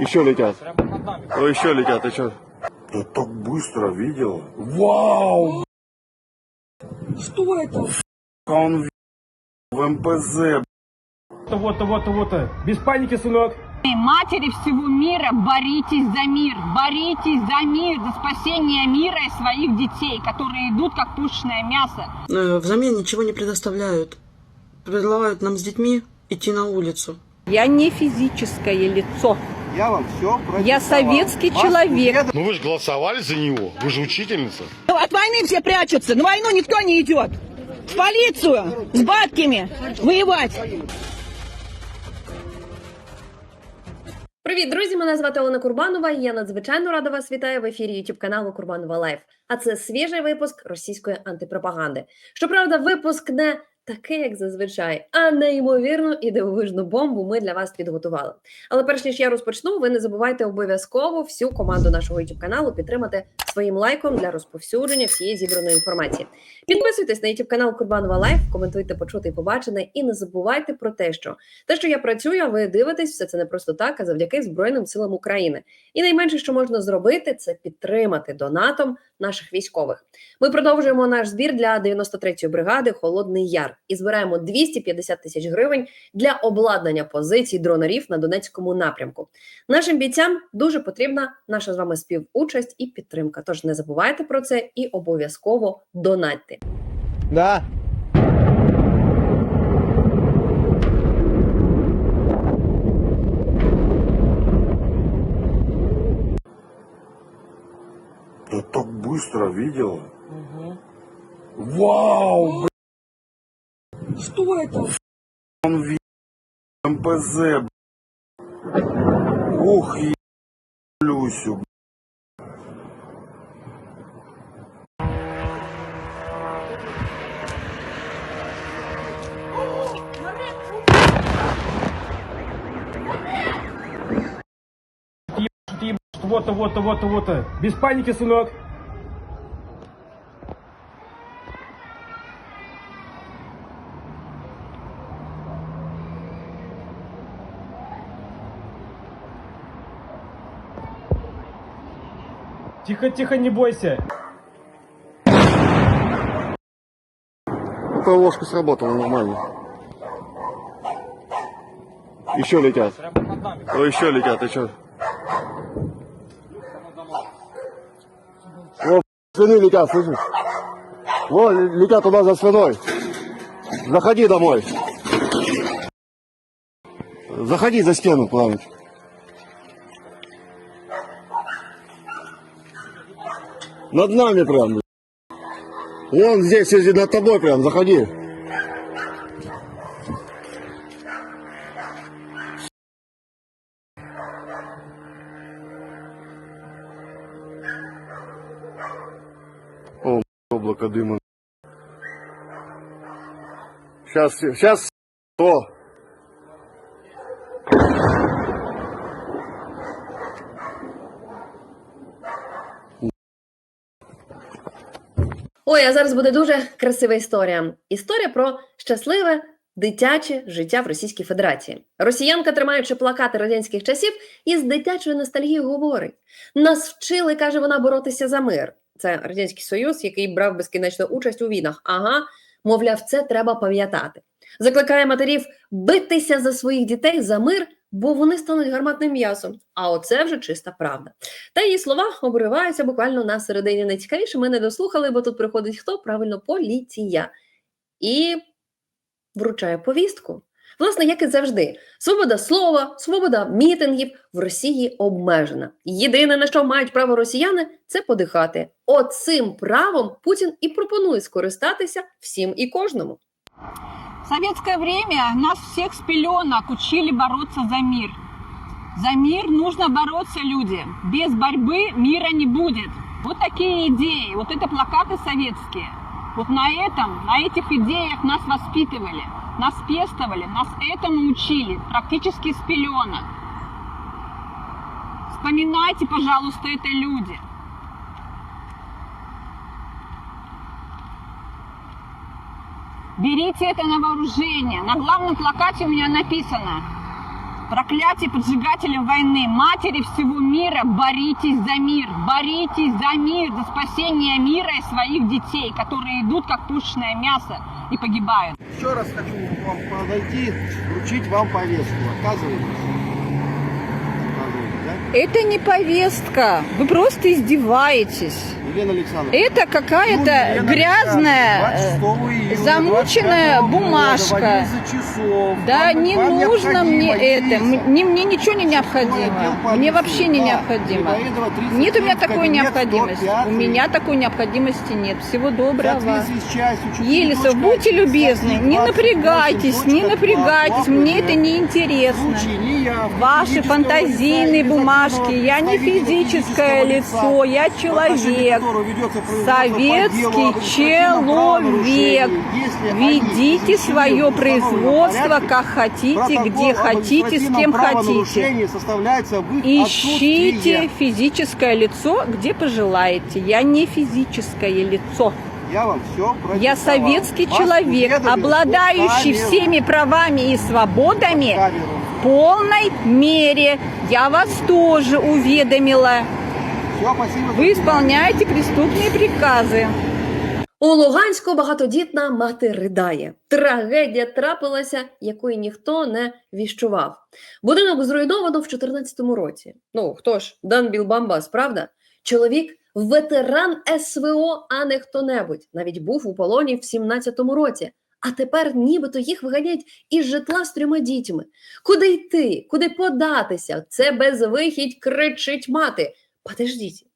Еще летят. О, еще летят, ты что? Да так быстро видела. Вау! Что это? Он в МПЗ. Вот-то, вот-то, вот-то. Без паники, сынок. Матери всего мира, боритесь за мир, боритесь за мир, за спасение мира и своих детей, которые идут как пушечное мясо. Э, Взамен ничего не предоставляют. Предлагают нам с детьми идти на улицу. Я не физическое лицо. Я вам все Я советский человек. Ну вы же голосовали за него, вы же учительница. От войны все прячутся, на войну никто не идет. В полицию с бабками воевать. Привіт, друзі! Мене звати Олена Курбанова. і Я надзвичайно рада вас вітаю в ефірі YouTube каналу Курбанова Лайф. А це свіжий випуск російської антипропаганди. Щоправда, випуск не такий, як зазвичай, а неймовірну і дивовижну бомбу ми для вас підготували. Але перш ніж я розпочну, ви не забувайте обов'язково всю команду нашого YouTube каналу підтримати своїм лайком для розповсюдження всієї зібраної інформації. Підписуйтесь на YouTube канал Курбанова Лайф, коментуйте, почути і побачене, і не забувайте про те, що те, що я працюю, а ви дивитесь, все це не просто так, а завдяки Збройним силам України. І найменше, що можна зробити, це підтримати донатом наших військових. Ми продовжуємо наш збір для 93-ї бригади Холодний Яр і збираємо 250 тисяч гривень для обладнання позицій дронерів на Донецькому напрямку. Нашим бійцям дуже потрібна наша з вами співучасть і підтримка. Тож не забувайте про це і обов'язково донатьте. Да. Да так быстро видела. Вау! Что это? Он в МПЗ. Ух, е... Люсю. вот-то, вот-то, вот-то, вот-то. Без паники, сынок. Тихо, тихо, не бойся. ПВОшка сработала нормально. Еще летят. Прямо нами. О, еще летят, ты что? О, свины летят, слышишь? Л- летят туда за свиной. Заходи домой. Заходи за стену куда-нибудь. Над нами прям. Вон здесь, если над тобой прям, заходи. О, облако дыма. Сейчас, сейчас, то. А зараз буде дуже красива історія. Історія про щасливе дитяче життя в Російській Федерації. Росіянка, тримаючи плакати радянських часів, із дитячою ностальгією говорить: нас вчили, каже вона, боротися за мир. Це радянський союз, який брав безкінечну участь у війнах. Ага, мовляв, це треба пам'ятати. Закликає матерів битися за своїх дітей за мир, бо вони стануть гарматним м'ясом. А оце вже чиста правда. Та її слова обриваються буквально на середині. Найцікавіше ми не дослухали, бо тут приходить хто? Правильно, поліція. І вручає повістку. Власне, як і завжди, свобода слова, свобода мітингів в Росії обмежена. Єдине, на що мають право росіяни, це подихати. От цим правом Путін і пропонує скористатися всім і кожному. В советское время нас всех с пеленок учили бороться за мир. За мир нужно бороться, люди. Без борьбы мира не будет. Вот такие идеи, вот это плакаты советские. Вот на этом, на этих идеях нас воспитывали, нас пестовали, нас этому учили практически с пеленок. Вспоминайте, пожалуйста, это люди. Берите это на вооружение. На главном плакате у меня написано Проклятие поджигателям войны, матери всего мира, боритесь за мир, боритесь за мир, за спасение мира и своих детей, которые идут как пушечное мясо и погибают. Еще раз хочу вам подойти, вручить вам повестку. Отказываетесь? Это не повестка. Вы просто издеваетесь. Елена Александровна. Это Ну, какая-то Елена грязная, Александровна, 26 июня замученная 25 года, бумажка. в 11 часов. Да Вам- не вам нужно мне это. Мне, мне ничего не необходимо. Мне вообще не да. необходимо. Грибоедова, 39, Нет у меня такой необходимости. 105. У меня такой необходимости нет. Всего доброго. соответствии с частью 4.1 Елисов, будьте любезны, не 28.2 напрягайтесь, не напрягайтесь, мне это не интересно. Ваши фантазийные бумажки. Я не физическое лицо, я отношении человек. Советский человек. Ведите свое производство как хотите, где хотите, с кем хотите. Ищите физическое лицо, где пожелаете. Я не физическое лицо. Я вам все Я советский человек, обладающий всеми правами и свободами в полной мере. Я вас тоже уведомила. Все, спасибо. Вы исполняете преступные приказы. У Луганську багатодітна мати ридає. Трагедія трапилася, якої ніхто не віщував. Будинок зруйновано в 14-му році. Ну хто ж, Дан Білбамбас, правда? Чоловік ветеран СВО, а не хто-небудь. Навіть був у полоні в 17-му році. А тепер нібито їх виганяють із житла з трьома дітьми. Куди йти? Куди податися? Це безвихідь, кричить мати. Подождіть,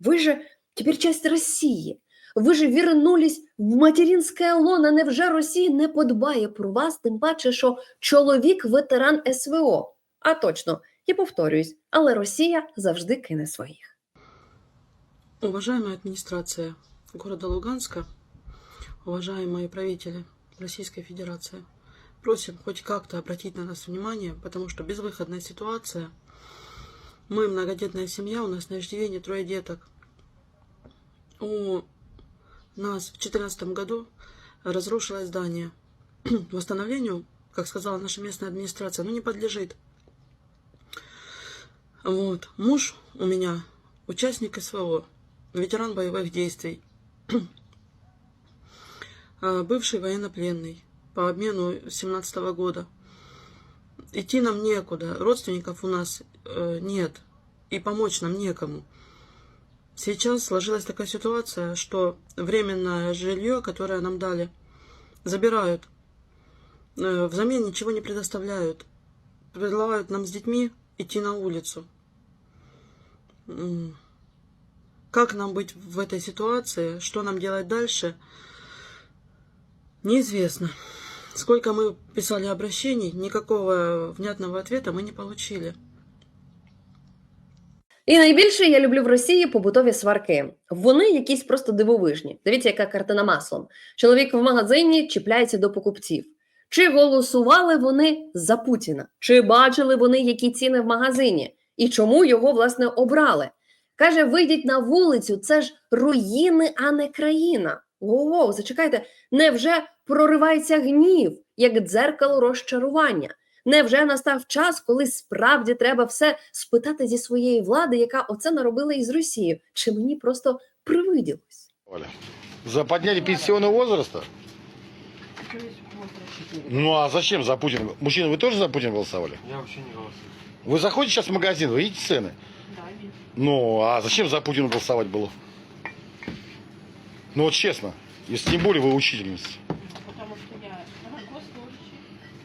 ви же тепер часть Росії. Ви ж вернулись в материнське лоно. Невже Росія не подбає про вас, тим паче, що чоловік ветеран СВО? А точно, я повторююсь, але Росія завжди кине своїх. Уважаемая администрация города Луганска, уважаемые правители Российской Федерации, просим хоть как-то обратить на нас внимание, потому что безвыходная ситуация. Мы многодетная семья, у нас на иждивении трое деток. У нас в 2014 году разрушилось здание. Восстановлению, как сказала наша местная администрация, ну не подлежит. Вот. Муж у меня участник СВО, ветеран боевых действий, А, бывший военнопленный по обмену 17 года. Идти нам некуда, родственников у нас нет, и помочь нам некому. Сейчас сложилась такая ситуация, что временное жилье, которое нам дали, забирают. Э, Взамен ничего не предоставляют. Предлагают нам с детьми идти на улицу. Как нам быть в этой ситуации, что нам делать дальше, неизвестно. Сколько мы писали обращений, никакого внятного ответа мы не получили. І найбільше я люблю в Росії побутові сварки. Вони якісь просто дивовижні. Дивіться, яка картина маслом. Чоловік в магазині чіпляється до покупців. Чи голосували вони за Путіна? Чи бачили вони, які ціни в магазині? І чому його власне обрали? Каже: вийдіть на вулицю, це ж руїни, а не країна. Воу-воу, зачекайте, невже проривається гнів, як дзеркало розчарування? Невже настав час, коли справді треба все спитати зі своєї влади, яка оце наробила із Росією? Чи мені просто привиділось? Оля, За поднятие пенсионного возраста? Ну а зачем за Путина? Мужчина, вы тоже за Путина голосовали? Я вообще не голосую. Вы заходите сейчас в магазин, вы видите цены? Да, вижу. Ну, а зачем за Путина голосовать было? Ну вот честно, если тем более вы учительница. Потому что я госслужащий.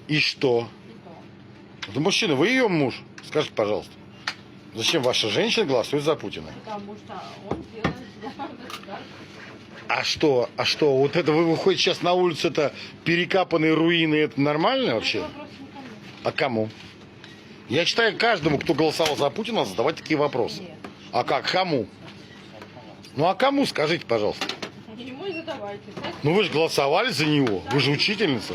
И что? Да мужчина, вы ее муж. Скажите, пожалуйста. Зачем ваша женщина голосует за Путина? Потому что он делает для. А что, а что, вот это вы выходите сейчас на улицу, это перекапанные руины, это нормально вообще? А кому? Я считаю, каждому, кто голосовал за Путина, задавать такие вопросы. А как, кому? Ну а кому, скажите, пожалуйста. Ну вы же голосовали за него, вы же учительница.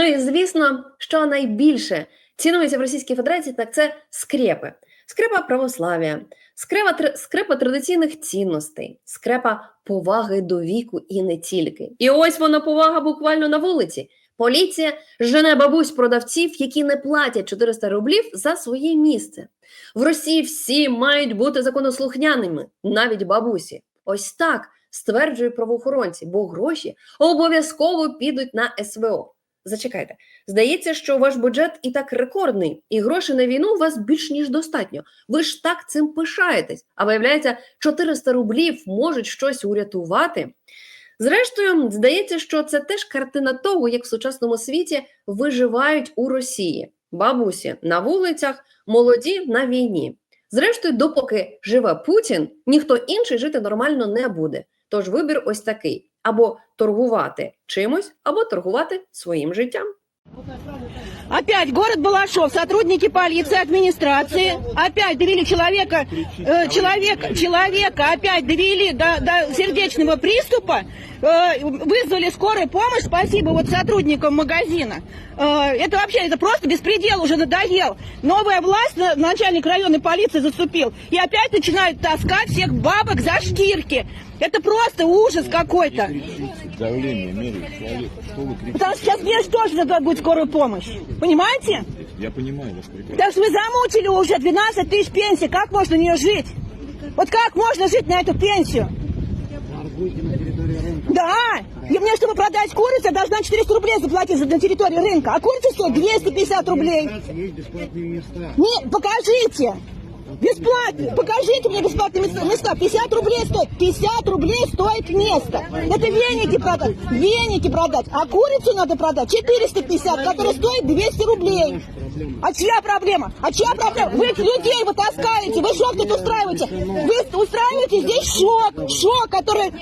Ну і звісно, що найбільше цінується в Російській Федерації, так це скрепи. Скрепа православ'я, скрепа, скрепа традиційних цінностей, скрепа поваги до віку і не тільки. І ось вона повага буквально на вулиці. Поліція жене бабусь продавців, які не платять 400 рублів за своє місце. В Росії всі мають бути законослухняними, навіть бабусі. Ось так стверджують правоохоронці, бо гроші обов'язково підуть на СВО. Зачекайте, здається, що ваш бюджет і так рекордний, і грошей на війну у вас більш ніж достатньо. Ви ж так цим пишаєтесь. А виявляється, 400 рублів можуть щось урятувати. Зрештою, здається, що це теж картина того, як в сучасному світі виживають у Росії. Бабусі на вулицях, молоді на війні. Зрештою, допоки живе Путін, ніхто інший жити нормально не буде. Тож вибір ось такий: або торгувати чимось, або торгувати своїм життям. Опять город Балашов, сотрудники полиции, администрации, опять довели человека, э, человека, человека опять довели до, до сердечного приступа, э, вызвали скорую помощь, спасибо вот сотрудникам магазина. Э, это вообще, это просто беспредел уже надоел. Новая власть, на- начальник районной полиции заступил, и опять начинают таскать всех бабок за штирки. Это просто ужас какой-то. Давление кричите? Потому что сейчас мне тоже надо будет скорую помощь. Понимаете? Я понимаю вас прекрасно. Так что вы замучили уже 12 тысяч пенсии. Как можно на нее жить? Вот как можно жить на эту пенсию? Да. И мне, чтобы продать курицу, я должна 400 рублей заплатить за- на территории рынка. А курица стоит 250 рублей. Не, покажите. Бесплатно. Покажите мне бесплатные места. места. 50 рублей стоит. 50 рублей стоит место. Это веники продать. Веники продать. А курицу надо продать 450, которая стоит 200 рублей. А чья проблема? А чья проблема? Вы людей вы таскаете, вы шок тут устраиваете. Вы устраиваете здесь шок. Шок, который...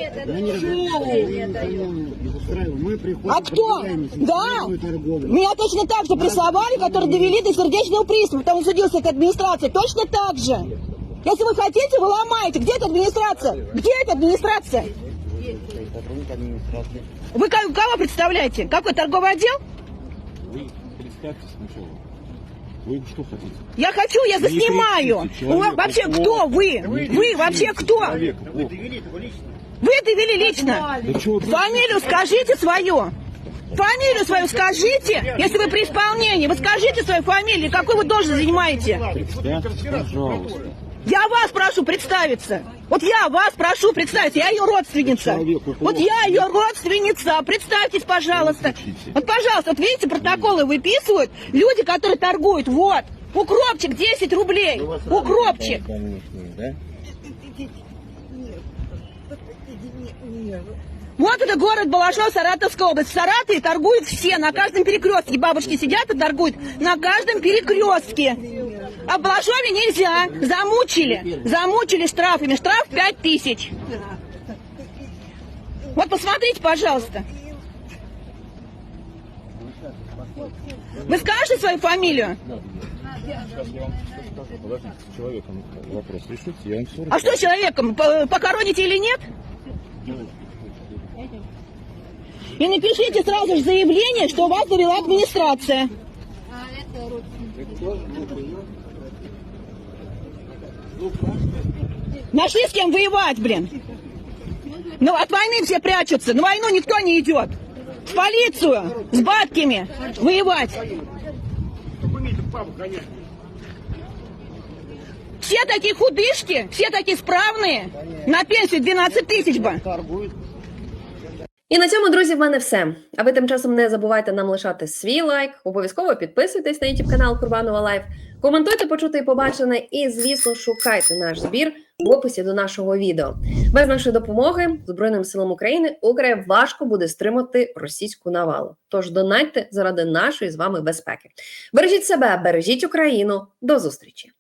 А кто? Да. Меня точно так же прессовали, которые довели до сердечного приступа, что судился к администрации. Точно так же. Если вы хотите, вы ломаете. Где эта администрация? Где эта администрация? Вы ко- кого представляете? Какой торговый отдел? Вы представьте сначала. Вы что хотите? Я хочу, я заснимаю. У вас вообще кто вы? Вы вообще кто? Человек. Вы довели лично. Да чего вы Фамилию скажите свою. Фамилию свою скажите. Если вы при исполнении, вы скажите свою фамилию, какую вы должность занимаете. Пожалуйста. Я вас прошу представиться. Вот я вас прошу представиться. Я ее родственница. Вот я ее родственница. Представьтесь, пожалуйста. Вот, пожалуйста, вот видите, протоколы выписывают люди, которые торгуют. Вот. Укропчик 10 рублей. Укропчик. Вот это город Балашов, Саратовская область. В Саратове торгуют все, на каждом перекрестке. Бабушки сидят и торгуют на каждом перекрестке. А в Балашове нельзя. Замучили. Замучили штрафами. Штраф 5 тысяч. Вот посмотрите, пожалуйста. Вы скажете свою фамилию? Человеком вопрос решите, А что с человеком? П- Похороните или нет? И напишите сразу же заявление, что вас довела администрация. Нашли с кем воевать, блин. Ну, от войны все прячутся. На войну никто не идет. В полицию с бабками воевать. Все такие худышки, все такие справные. На пенсию 12 тысяч бы. І на цьому, друзі, в мене все. А ви тим часом не забувайте нам лишати свій лайк, обов'язково підписуйтесь на YouTube канал Курбанова Лайф, коментуйте почуте і побачене, і, звісно, шукайте наш збір в описі до нашого відео. Без нашої допомоги Збройним силам України Україна важко буде стримати російську навалу. Тож донатьте заради нашої з вами безпеки. Бережіть себе, бережіть Україну. До зустрічі!